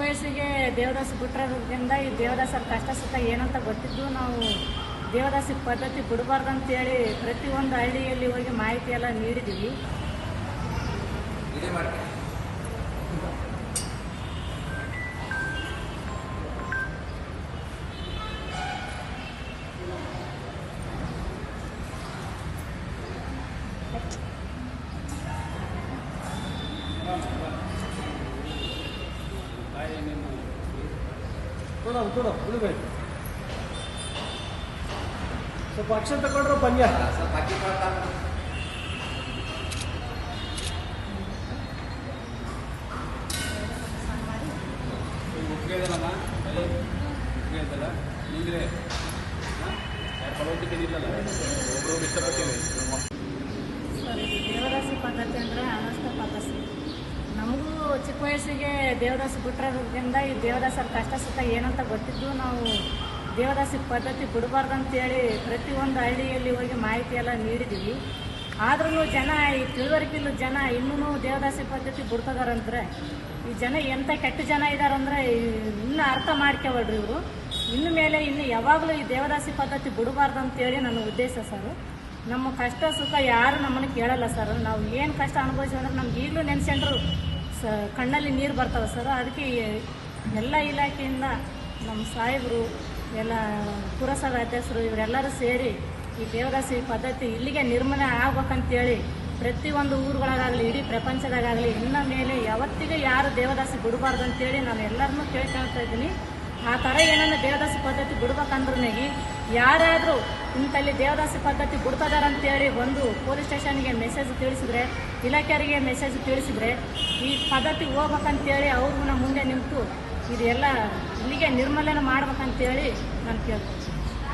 ವಯಸ್ಸಿಗೆ ದೇವದಾಸ ಬಿಟ್ಟಿರೋದ್ರಿಂದ ಈ ದೇವದಾಸರ ಕಷ್ಟ ಸುಖ ಏನಂತ ಗೊತ್ತಿದ್ದು ನಾವು ದೇವದಾಸಿ ಪದ್ಧತಿ ಬಿಡಬಾರ್ದು ಅಂತೇಳಿ ಪ್ರತಿಯೊಂದು ಹಳ್ಳಿಯಲ್ಲಿ ಹೋಗಿ ಮಾಹಿತಿ ಎಲ್ಲ ನೀಡಿದ್ದೀವಿ. Thank ಮಾಡ್ತೀನಿ ಕೊಡೋ ಕೊಡೋ ಉಳಿಬೇಕು ಸ್ವಲ್ಪ ಅಕ್ಷರ ತಗೊಂಡ್ರೆ ಬನ್ನಿ ಸ್ವಲ್ಪ ಅಕ್ಕಿ ನಿಂದ್ರೆ. ಇಲ್ಲಲ್ಲ ಒಬ್ಬರು ಪದ್ಧತಿ ಅಂದರೆ ನಮಗೂ ಚಿಕ್ಕ ವಯಸ್ಸಿಗೆ ದೇವದಾಸ ಬಿಟ್ಟಿರೋದ್ರಿಂದ ಈ ದೇವದಾಸರ ಕಷ್ಟ ಸುಖ ಏನಂತ ಗೊತ್ತಿದ್ದು ನಾವು ದೇವದಾಸಿ ಪದ್ಧತಿ ಬಿಡಬಾರ್ದು ಅಂತೇಳಿ ಪ್ರತಿಯೊಂದು ಹಳ್ಳಿಯಲ್ಲಿ ಹೋಗಿ ಮಾಹಿತಿ ಎಲ್ಲ ನೀಡಿದ್ದೀವಿ. ಆದ್ರೂ ಜನ ಈ ತಿಳುವರಿಕೆಲ್ಲೂ ಜನ ಇನ್ನೂ ದೇವದಾಸಿ ಪದ್ಧತಿ ಬಿಡ್ತದಾರಂದ್ರೆ ಈ ಜನ ಎಂಥ ಕೆಟ್ಟ ಜನ ಇದಾರಂದ್ರೆ ಇನ್ನೂ ಅರ್ಥ ಮಾಡ್ಕೋಬೇಡ್ರಿ ಇವರು. ಇನ್ನು ಮೇಲೆ ಇನ್ನು ಯಾವಾಗಲೂ ಈ ದೇವದಾಸಿ ಪದ್ಧತಿ ಬಿಡಬಾರ್ದು ಅಂತೇಳಿ ನನ್ನ ಉದ್ದೇಶ ಸರ್. ನಮ್ಮ ಕಷ್ಟ ಸುಖ ಯಾರು ನಮ್ಮನ್ನು ಕೇಳಲ್ಲ ಸರ್. ನಾವು ಏನು ಕಷ್ಟ ಅನುಭವಿಸ್ತೀವಿ ಅಂದ್ರೆ ನಮ್ಗೆ ಈಗಲೂ ನೆನೆಸ್ಕೊಂಡ್ರು ಸ ಕಣ್ಣಲ್ಲಿ ನೀರು ಬರ್ತವೆ ಸರ್ ಅದಕ್ಕೆ ಎಲ್ಲ ಇಲಾಖೆಯಿಂದ ನಮ್ಮ ಸಾಹೇಬರು, ಎಲ್ಲ ಪುರಸಭೆ ಅಧ್ಯಕ್ಷರು ಇವರೆಲ್ಲರೂ ಸೇರಿ ಈ ದೇವದಾಸಿ ಪದ್ಧತಿ ಇಲ್ಲಿಗೆ ನಿರ್ಮೂಲನೆ ಆಗ್ಬೇಕಂತೇಳಿ ಪ್ರತಿಯೊಂದು ಊರುಗಳಾಗಲಿ, ಇಡೀ ಪ್ರಪಂಚದಾಗಲಿ ಇನ್ನ ಮೇಲೆ ಯಾವತ್ತಿಗೂ ಯಾರು ದೇವದಾಸಿ ಬಿಡಬಾರ್ದು ಅಂತೇಳಿ ನಾನು ಎಲ್ಲರನ್ನೂ ಕೇಳ್ಕೊಳ್ತಾ ಇದ್ದೀನಿ. ಆ ಥರ ಏನನ್ನ ದೇವದಾಸಿ ಪದ್ಧತಿ ಬಿಡ್ಬೇಕಂದ್ರೂ ಯಾರಾದರೂ ಇಂಥಲ್ಲಿ ದೇವದಾಸಿ ಪದ್ಧತಿ ಬಿಡ್ತದಾರಂತೇಳಿ ಒಂದು ಪೊಲೀಸ್ ಸ್ಟೇಷನ್ಗೆ ಮೆಸೇಜ್ ತಿಳಿಸಿದ್ರೆ ಇಲಾಖೆಯವರಿಗೆ ಮೆಸೇಜ್ ತಿಳಿಸಿದ್ರೆ, ಈ ಪದ್ಧತಿ ಹೋಗ್ಬೇಕಂತೇಳಿ ಅವ್ರಿಗೂ ಮುಂದೆ ನಿಂತು ಇದೆಲ್ಲ ಇಲ್ಲಿಗೆ ನಿರ್ಮೂಲನೆ ಮಾಡ್ಬೇಕಂತೇಳಿ ನಾನು ಕೇಳ್ತೀನಿ.